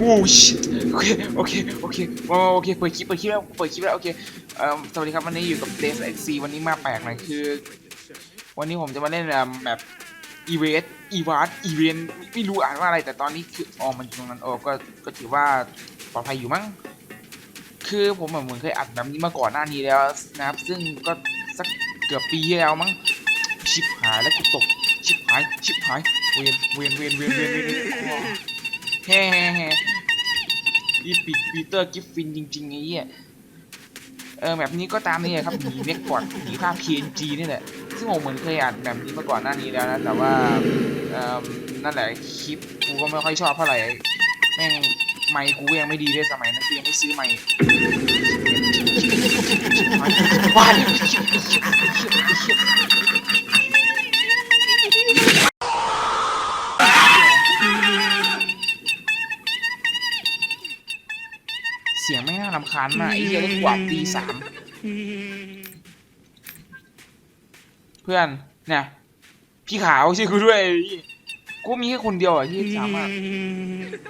โอ้ชิโอเค โอเค โอเคว้าวโอเค เปิดคลิป เปิดคลิปแล้ว เปิดคลิปแล้ว โอเคเอ่อสวัสดีครับ วันนี้อยู่กับ d a y s XC วันนี้มาแปลกหน่อยคือ วันนี้ผมจะมาเล่นแบบอีเวนต์อีวาร์ดอีเวนต์ไม่รู้อ่านว่าอะไร แต่ตอนนี้คืออ๋อมันตรงนั้นโอ้ก็ก็ถือว่าปลอดภัยอยู่มั้ง คือผมเหมือนเคยอัดแบบนี้มาก่อนหน้านี้แล้วนะครับ ซึ่งก็สักเกือบปีที่แล้วมั้ง ชิบหายแล้วกูตก ชิบหาย ชิบหาย เวียน เวียน เวียน เวียน เวียน เวียนเวียนแฮ่แฮ่แฮ่นี่ปีเตอร์กิฟฟินจริงๆไอ้เหี้ยเออแบบนี้ก็ตามนี่แหละครับหนีเม็กกอดหนีภาพ PNG นี่แหละซึ่งผมเหมือนเคยอ่านแบบนี้มาก่อนหน้านี้แล้วนะแต่ว่าเออนั่นแหละคลิปกูก็ไม่ค่อยชอบเท่าไหร่แม่งไมค์กูยังไม่ดีด้วยสมัยนั้นกูยังไม่ซื้อไมค์ว้า เสียงไม่งน่ารำคาญมากไอ้เหี้ยได้กว่าตีสามเพื่อนเนี่ยพี่ขาวช่วยกูด้วยพี่กูมีแค่คนเดียวอะที่สามารถ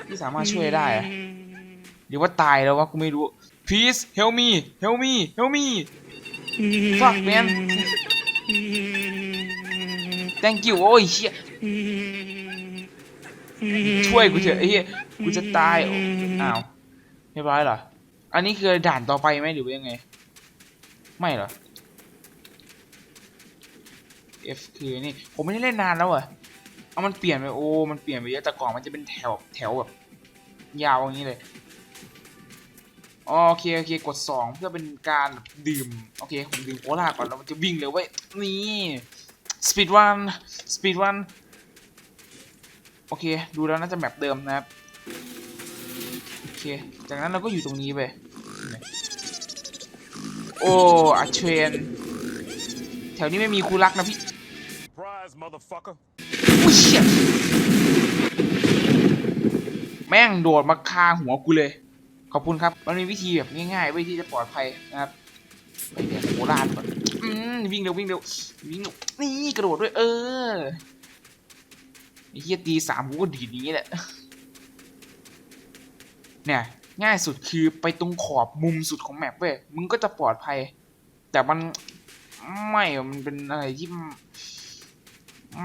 ที่สามารถช่วยได้อะหรือว่าตายแล้ววะกูไม่รู้ please help me help me help me fuck man thank you โอ้ยเชี่ยช่วยกูเถอะไอ้เหี้ยกูจะตายอ้าว เรียบร้อยเหรอ อันนี้คือด่านต่อไปไหมหรือยังไง ไม่เหรอ F คือนี่ ผมไม่ได้เล่นนานแล้วอะเอามันเปลี่ยนไปโอ้ มันเปลี่ยนไปเยอะแต่ก่อนมันจะเป็นแถวแถวแบบ ยาวอย่างนี้เลยออโอเคโอเคกดสองเพื่อเป็นการดื่ม โอเค ผมดื่มโอลาก่อนแล้วมันจะวิ่งเลยเว้ย นี่สปีดวันสปีดวันโอเค ดูแล้วน่าจะแมปเดิมนะครับ เค จากนั้นเราก็อยู่ตรงนี้ไปโอ้อาเทรนแถวนี้ไม่มีครูรักนะพี่ Surprise, motherfucker. อุ้ยเชี่ยแม่งโดดมาคาหัวกูเลย ขอบคุณครับ มันมีวิธีแบบง่ายๆไว้ที่จะปลอดภัยนะครับไปเดี๋ยวโคราชก่อนอืมวิ่งเร็ววิ่งเร็ววิ่งเร็วนี่กระโดดด้วย เออไอ้เฮียตีสามกูก็ดีดอย่างนี้แหละ เนี่ยง่ายสุดคือไปตรงขอบมุมสุดของแมปเว้ยมึงก็จะปลอดภัย แต่มันไม่มันเป็นอะไรที่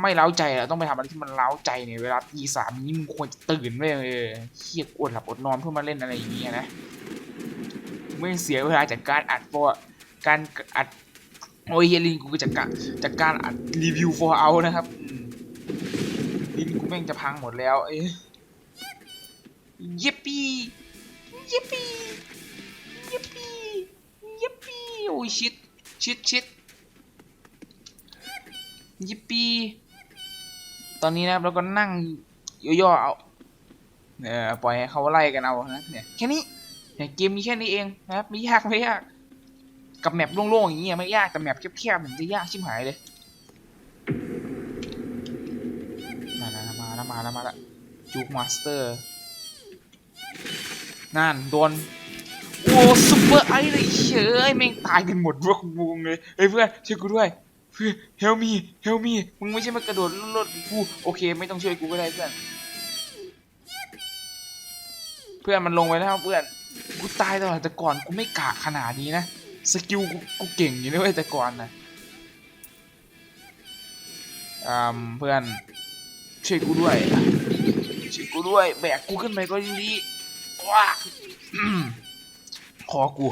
ไม่เล้าใจอะต้องไปทำอะไรที่มันเล้าใจเนี่ยเวลาตีสามนี้มึงควรจะตื่นไว้ยเออเครียดอดหลับอดนอนเพื่อมาเล่นอะไรอย่างเงี้ยนะไม่เสียเวลาจากการอัดโฟการอัดโอ้ยเฮีลินกูจากการจากการอัดรีวิวโฟเอานะครับลินกูแม่งจะพังหมดแล้ว เอ้ ยเยปปี้เยปปี้เยปปี้เยปปี้โอ้ยชิดชิดชิดยิปปี้ตอนนี้นะครับเราก็นั่งย่อๆเอาเออปล่อยให้เขาไล่กันเอานะเนี่ยแค่นี้เนี่ยเกมมีแค่นี้เองนะครับไม่ยากไม่ยาก กับแมปโล่งๆอย่างเงี้ยไม่ยากแต่แมปแคบๆมันจะยากชิบหายเลยมาแล้วมาแล้วมาแล้วมาแล้วจูกมาสเตอร์ นั่นโดนโอ้ซุปเปอร์ไอเลยเชยแม่งตายกันหมดพวกงงเลยเฮ้ยเพื่อนช่วยกูด้วยเพื่อ help me help me มึงไม่ใช่มากระโดดรถกูโอเค ไม่ต้องช่วยกูก็ได้เพื่อนเพื่อนมันลงไปแล้วเพื่อนกูตายตลอดแต่ก่อนกูไม่กากขนาดนี้นะสกิลกูกูเก่งอยู่นะเว้ยแต่ก่อนนะอืมเพื่อนช่วยกูด้วยช่วยกูด้วยแบกกูขึ้นไปก็ดี ว้าคอกู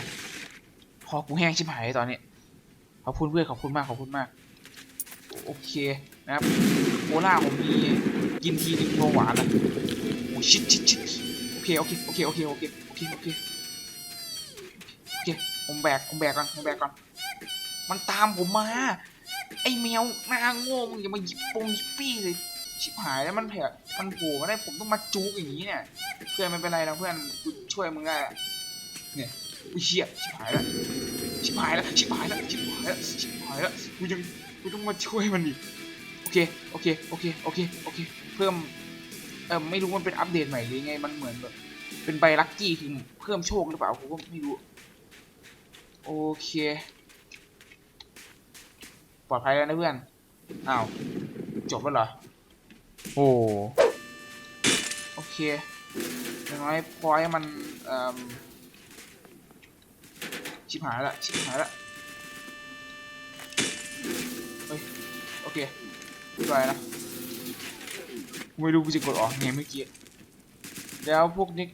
คอกูแห้งชิบหายตอนนี้ ขอบคุณเพื่อนขอบคุณมากขอบคุณมาก โอเคนะครับโคล่าผมมีกินทีนึงเบาหวานอะโอ้ชิดชิดชิดโอเคโอเคโอเคโอเคโอเคโอเคโอเคโอเคผมแบกผมแบกก่อนผมแบกก่อน มันตามผมมา ไอ้แมวหน้าโง่มึงอย่ามาหยิบปงหยิบปี้เลยชิบหายแล้วมันแผลมันโผล่มาได้ผมต้องมาจูกอย่างนี้เนี่ย เพื่อนไม่เป็นไรนะเพื่อนกูช่วยมึงได้อะเนี่ยอุ้ยเชี่ยชิบหายแล้วชิบหายแล้วชิบหายแล้วชิบหายแล้วชิบหายแล้วกูยังกูต้องมาช่วยมันอีกโอเคโอเคโอเคโอเคโอเค เพิ่มเออไม่รู้มันเป็นอัปเดตใหม่หรือไงมันเหมือนแบบเป็นใบลัคกี้คือเพิ่มโชคหรือเปล่าผมก็ไม่รู้โอเค ปลอดภัยแล้วนะเพื่อนอ้าวจบแล้วเหรอโอ้โอเค อย่างน้อยพอยให้มันชิบหายละชิบหายละเฮ้ยโอเคเรียบร้อยนะไม่รู้กูจะกดออกไงเมื่อกี้แล้วพวกเน็ก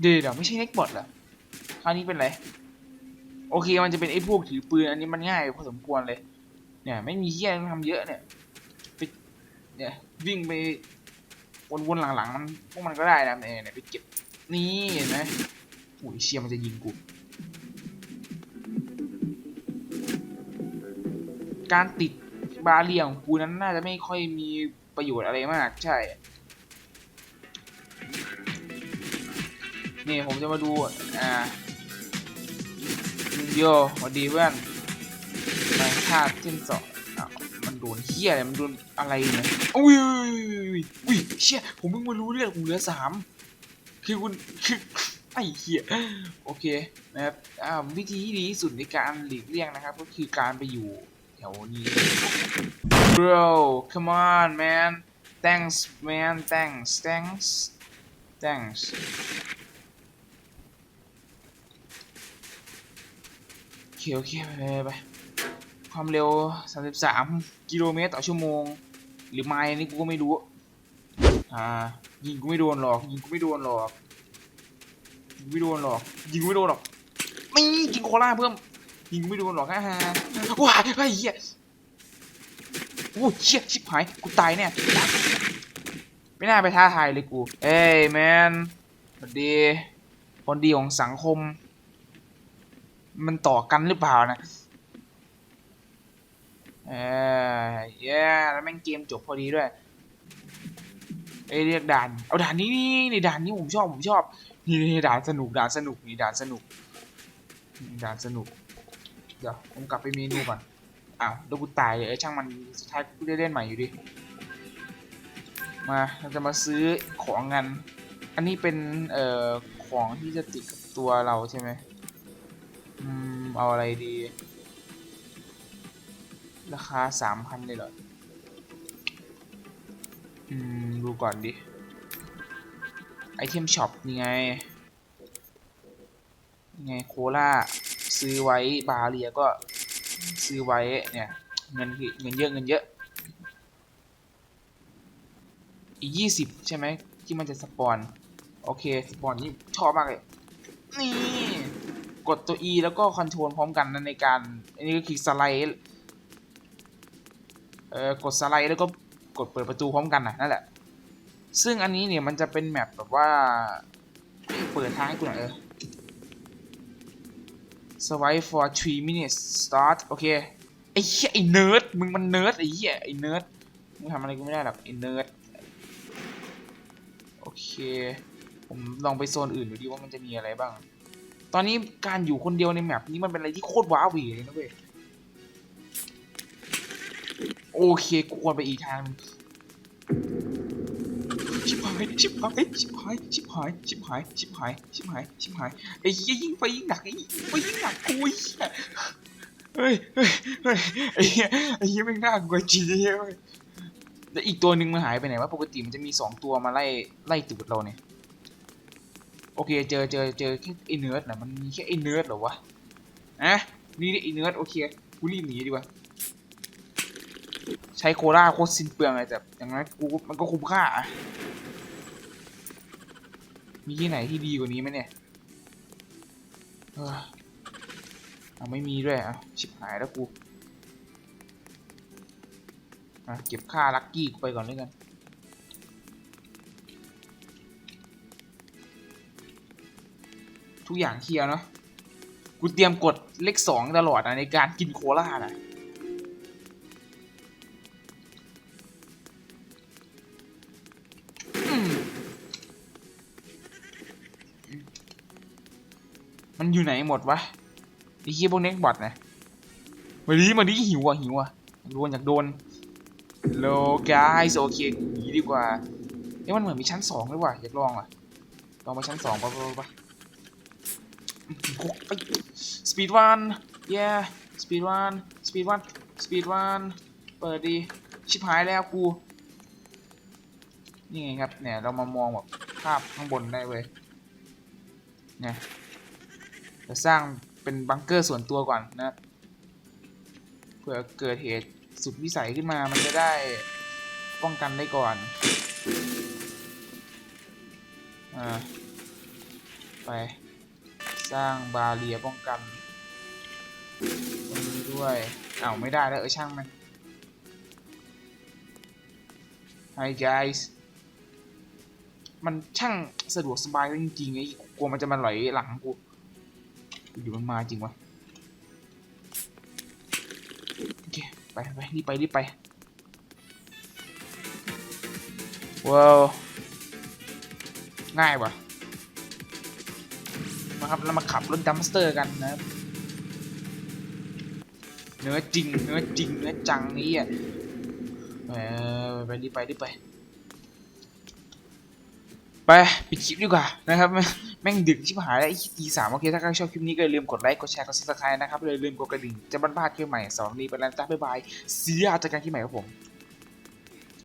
เดี๋ยวเดี๋ยวไม่ใช่เน็กบอทเหรอคราวนี้เป็นไรโอเคมันจะเป็นไอ้พวกถือปืนอันนี้มันง่ายพอสมควรเลย เนี่ยไม่มีเฮียต้องทำเยอะเนี่ยไปเนี่ยวิ่งไป วนๆหลังๆมันพวกมันก็ได้นะเนี่ยเนี่ยไปเก็บนี่เห็นไหมโอ้ยเชียมันจะยิงกูการติดบาเรียของกูนั้นน่าจะไม่ค่อยมีประโยชน์อะไรมากใช่นี่ผมจะมาดู อ่าโยสวัสดีเพื่อนไปท่าเส้นสองอ้าวมัน โดนเฮียอะไรมันโดนอะไรเนี่ยอุ้ยอุ้ยเชี่ยผมเพิ่งมารู้เรื่องผมเหลือสามคือคุณคือไอ้เหี้ยโอเคนะครับวิธีที่ดีที่สุดในการหลีกเลี่ยงนะครับ ก็คือการไปอยู่แถวนี้ bro come on man thanks man thanks thanks thanks โอเคโอเคไปไป ความเร็ว 33 กิโลเมตรต่อชั่วโมง หรือไมล์นี่กูก็ไม่รู้ อ่า ยิงกูไม่โดนหรอก ยิงกูไม่โดนหรอก ยิงไม่โดนหรอก ยิงกูไม่โดนหรอกไม่กินโคลาเพิ่ม ยิงกูไม่โดนหรอกฮ่าฮ่าว้ายไอ้เหี้ยโอ้ยเชี่ยชิบหายกูตายเนี่ยไม่น่าไปท้าทายเลยกู เอ้ยแมนสวัสดีคนดีของสังคม มันต่อกันหรือเปล่านะ เออเย้แล้วแม่งเกมจบพอดีด้วยเอเรียกด่าน เอาด่านนี้นี่นี่ด่านนี้ผมชอบผมชอบนี่ด่านสนุกด่านสนุกนี่ด่านสนุกด่านสนุก เดี๋ยวผมกลับไปเมนูก่อนอ้าวแล้วกูตายเลยเอ้ยช่างมันสุดท้ายกูได้เล่นใหม่อยู่ดิ มาเราจะมาซื้อของกัน อันนี้เป็นเอ่อของที่จะติดกับตัวเราใช่ไหมอืมเอาอะไรดี ราคาสามพันเลยเหรอ อืม ดูก่อนดิ ไอเทมช็อปนี่ไงนี่ไงโคล่า ซื้อไว้บาเรียก็ซื้อไว้เนี่ย เงินเงินเยอะเงินเยอะ อีกยี่สิบใช่ไหมที่มันจะสปอน โอเค สปอนนี่ชอบมากเลย นี่ กดตัว E แล้วก็คอนโทรลพร้อมกันนะในการ อันนี้ก็คือสไลด์ เอ่อกดสไลด์แล้วก็กดเปิดประตูพร้อมกันนะนั่นแหละ ซึ่งอันนี้เนี่ยมันจะเป็นแมปแบบว่าเปิดทางให้กูหน่อยเออ Survive for 3 minutes start โอเค ไอ้เหี้ยไอ้เนิร์ด มึงมันเนิร์ดไอ้เหี้ยไอ้เนิร์ด มึงทำอะไรกูไม่ได้หรอกไอ้เนิร์ด โอเค ผมลองไปโซนอื่นดูดิว่ามันจะมีอะไรบ้าง ตอนนี้การอยู่คนเดียวในแมปนี้มันเป็นอะไรที่โคตรว้าหวีเลยนะเว้ย โอเคกูควรไปอีกทางหนึ่งชิบหายชิบหายชิบหายชิบหายชิบหายชิบหายชิบหายชิบหายไอ้เหี้ยยิ่งไปยิ่งหนักไอ้ไปยิ่งหนักกูไอ้เหี้ยเฮ้ยเฮ้ยเฮ้ยไอ้เหี้ยไอ้เหี้ยไม่น่ากลัวจริงเหี้ยแล้วอีกตัวหนึ่งมันหายไปไหนวะปกติมันจะมีสองตัวมาไล่ไล่ตูดเราเนี่ยโอเคเจอเจอเจอแค่ไอ้เนิร์ดนะมันมีแค่ไอ้เนิร์ดเหรอวะอะนี่ไอ้เนิร์ดโอเคกูรีบหนีดีกว่า ใช้โคราโคตรสิ้นเปลืองเลยแต่อย่างนั้นกูมันก็คุ้มค่า มีที่ไหนที่ดีกว่านี้ไหมเนี่ยเออเอาไม่มีด้วยอะชิบหายแล้วกูอะเก็บค่าลัคกี้ไปก่อนเลยกันทุกอย่างเคลียร์เนาะกูเตรียมกดเลขสองตลอดนะในการกินโคลานะ มันอยู่ไหนหมดวะไอ้เคียพวกเน็กบอทนะมาดิมาดิหิวอะหิวอะโดนอยากโดนโลกายโอเคหนีดีกว่าเอ้มันเหมือนมีชั้นสองด้วยว่ะอยากลองอะลองไปชั้นสองปะปะปะไปสปีดวันเย้สปีดวันสปีดวันสปีดวันเปิดดีชิบหายแล้วกูนี่ไงครับเนี่ยเรามามองแบบภาพข้างบนได้เว้ยเนี่ย จะสร้างเป็นบังเกอร์ส่วนตัวก่อนนะเผื่อเกิดเหตุสุดวิสัยขึ้นมามันจะได้ป้องกันได้ก่อนอไปสร้างบาเรียป้องกันตรงนี้ด้วยอ้าวไม่ได้แล้วเออช่างมัน Hi guys มันช่างสะดวกสบายจริงๆไอ้กลัวมันจะมาไหลหลังกู อยู่มันมาจริงวะโอเคไปไปรีบไปรีบไปว้าวง่ายปะมาครับเรามาขับรถดัมสเตอร์กันนะเนื้อจริงเนื้อจริงเนื้อจังนี้อะเออไปรีบไปรีบไป ไปปิดคลิปดีกว่านะครับ แม่งดึกชิบหายแล้วไอ้ตีสามโอเค ถ้าใครชอบคลิปนี้ก็อย่าลืมกดไลค์ กดแชร์ กดซับสไครต์นะครับอย่าลืมกดกระดิ่ง จะบันพลาดคลิปใหม่สำหรับวันนี้ไปแล้วจ้าบ๊ายบายเสียเจอกันคลิปใหม่ครับผม